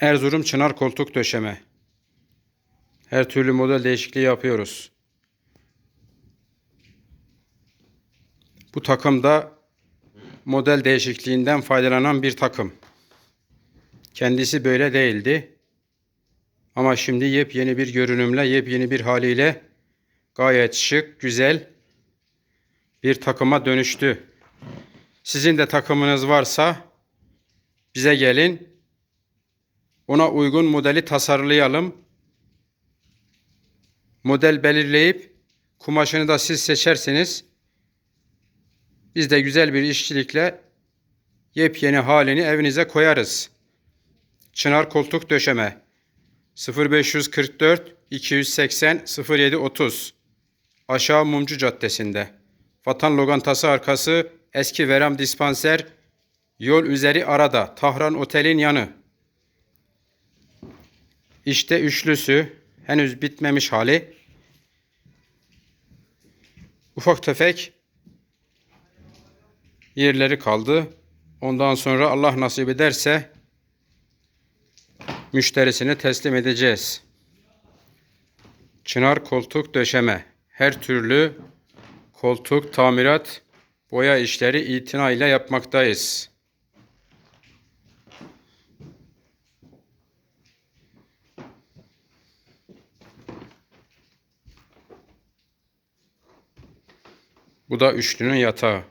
Erzurum Çınar koltuk döşeme. Her türlü model değişikliği yapıyoruz. Bu takım da model değişikliğinden faydalanan bir takım. Kendisi böyle değildi. Ama şimdi yepyeni bir görünümle, yepyeni bir haliyle gayet şık, güzel bir takıma dönüştü. Sizin de takımınız varsa bize gelin. Ona uygun modeli tasarlayalım. Model belirleyip kumaşını da siz seçersiniz. Biz de güzel bir işçilikle yepyeni halini evinize koyarız. Çınar koltuk döşeme 0544 280 0730 Aşağı Mumcu Caddesi'nde. Vatan Lokantası arkası eski Veram Dispanser yol üzeri arada Tahran Otel'in yanı. İşte üçlüsü henüz bitmemiş hali. Ufak tefek yerleri kaldı. Ondan sonra Allah nasip ederse müşterisine teslim edeceğiz. Çınar koltuk döşeme. Her türlü koltuk, tamirat, boya işleri itina ile yapmaktayız. Bu da üçlünün yatağı.